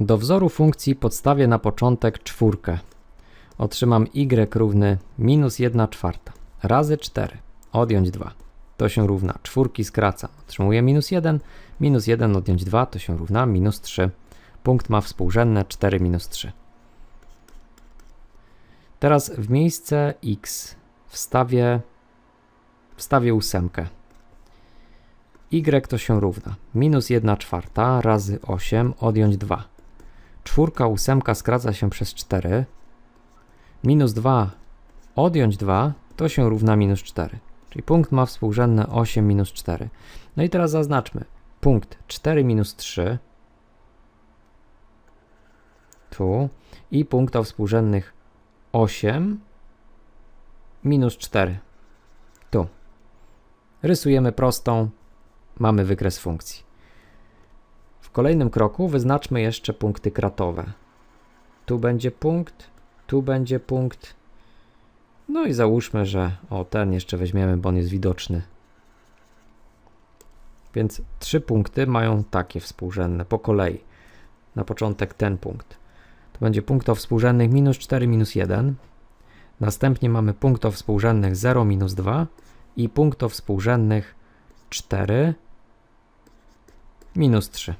Do wzoru funkcji podstawię na początek czwórkę. Otrzymam y równy minus 1 czwarta razy 4. Odjąć 2. To się równa. Czwórki skracam. Otrzymuję minus 1. Minus 1 odjąć 2 to się równa minus 3. Punkt ma współrzędne 4 minus 3. Teraz w miejsce x wstawię, wstawię ósemkę. y to się równa minus 1 czwarta razy 8 odjąć 2. Czwórka ósemka skraca się przez 4. Minus 2 odjąć 2 to się równa minus 4. Czyli punkt ma współrzędne 8 minus 4. No i teraz zaznaczmy. Punkt 4 minus 3 tu i punkt o współrzędnych 8 minus 4 tu. Rysujemy prostą, mamy wykres funkcji. Kolejnym kroku wyznaczmy jeszcze punkty kratowe. Tu będzie punkt, tu będzie punkt. No i załóżmy, że o ten jeszcze weźmiemy, bo on jest widoczny. Więc trzy punkty mają takie współrzędne po kolei. Na początek ten punkt. To będzie punkt o współrzędnych minus 4, minus 1. Następnie mamy punkt o współrzędnych 0, minus 2 i punkt o współrzędnych 4, minus 3.